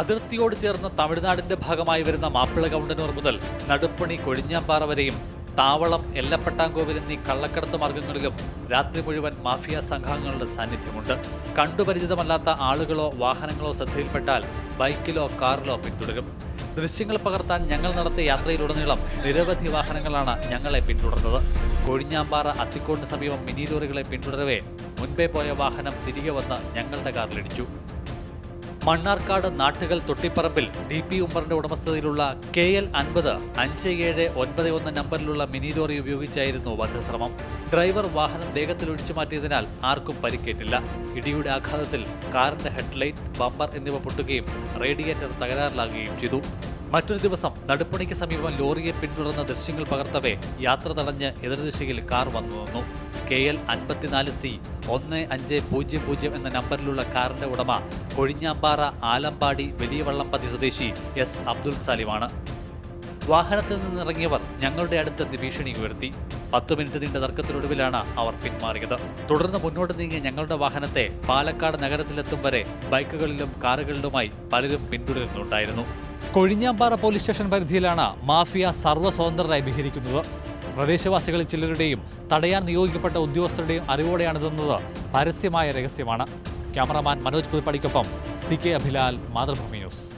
അതിർത്തിയോട് ചേർന്ന തമിഴ്നാടിന്റെ ഭാഗമായി വരുന്ന മാപ്പിള കൗണ്ടനൂർ മുതൽ നടുപ്പണി കൊഴിഞ്ഞാമ്പാറ വരെയും താവളം എല്ലപ്പെട്ടാങ്കോവിൽ എന്നീ കള്ളക്കടത്ത് മാർഗങ്ങളിലും രാത്രി മുഴുവൻ മാഫിയ സംഘാംഗങ്ങളുടെ സാന്നിധ്യമുണ്ട്. കണ്ടുപരിചിതമല്ലാത്ത ആളുകളോ വാഹനങ്ങളോ ശ്രദ്ധയിൽപ്പെട്ടാൽ ബൈക്കിലോ കാറിലോ പിന്തുടരും. ദൃശ്യങ്ങൾ പകർത്താൻ ഞങ്ങൾ നടത്തിയ യാത്രയിലുടനീളം നിരവധി വാഹനങ്ങളാണ് ഞങ്ങളെ പിന്തുടർന്നത്. കൊഴിഞ്ഞാമ്പാറ അത്തിക്കോടിന് സമീപം മിനി ലോറികളെ പിന്തുടരവേ മുൻപേ പോയ വാഹനം തിരികെ വന്ന് ഞങ്ങളുടെ കാറിലിടിച്ചു. മണ്ണാർക്കാട് നാട്ടുകൽ തൊട്ടിപ്പറമ്പിൽ ഡി പി ഉമ്മറിന്റെ ഉടമസ്ഥതയിലുള്ള കെ എൽ അൻപത് അഞ്ച് ഏഴ് ഒൻപത് ഒന്ന് നമ്പറിലുള്ള മിനി ലോറി ഉപയോഗിച്ചായിരുന്നു വധശ്രമം. ഡ്രൈവർ വാഹനം വേഗത്തിൽ ഒഴിച്ചു മാറ്റിയതിനാൽ ആർക്കും പരിക്കേറ്റില്ല. ഇടിയുടെ ആഘാതത്തിൽ കാറിന്റെ ഹെഡ്ലൈറ്റ് ബമ്പർ എന്നിവ പൊട്ടുകയും റേഡിയേറ്റർ തകരാറിലാകുകയും ചെയ്തു. മറ്റൊരു ദിവസം നടുപ്പണിക്ക് സമീപം ലോറിയെ പിന്തുടർന്ന ദൃശ്യങ്ങൾ പകർത്തവേ യാത്ര തടഞ്ഞ് എതിർദിശയിൽ കാർ വന്നു നിന്നു കെ എൽ അൻപത്തിനാല് സി ഒന്ന് അഞ്ച് പൂജ്യം പൂജ്യം എന്ന നമ്പറിലുള്ള കാറിന്റെ ഉടമ കൊഴിഞ്ഞാമ്പാറ ആലമ്പാടി വലിയ വള്ളംപതി സ്വദേശി എസ് അബ്ദുൽ സാലിമാണ്. വാഹനത്തിൽ നിന്നിറങ്ങിയവർ ഞങ്ങളുടെ അടുത്ത് ഭീഷണി ഉയർത്തി. പത്തു മിനിറ്റ് നീണ്ട തർക്കത്തിനൊടുവിലാണ് അവർ പിന്മാറിയത്. തുടർന്ന് മുന്നോട്ട് നീങ്ങിയ ഞങ്ങളുടെ വാഹനത്തെ പാലക്കാട് നഗരത്തിലെത്തും വരെ ബൈക്കുകളിലും കാറുകളിലുമായി പലരും പിന്തുടരുന്നുണ്ടായിരുന്നു. കൊഴിഞ്ഞാമ്പാറ പോലീസ് സ്റ്റേഷൻ പരിധിയിലാണ് മാഫിയ സർവസ്വതന്ത്രരായി വിഹരിക്കുന്നത്. പ്രദേശവാസികളിൽ ചിലരുടെയും തടയാൻ നിയോഗിക്കപ്പെട്ട ഉദ്യോഗസ്ഥരുടെയും അറിവോടെയാണിതെന്നത്. പരസ്യമായ രഹസ്യമാണ്. Cameraman Manoj പുതുപ്പടിക്കൊപ്പം C K Abhilal Mathrubhumi news.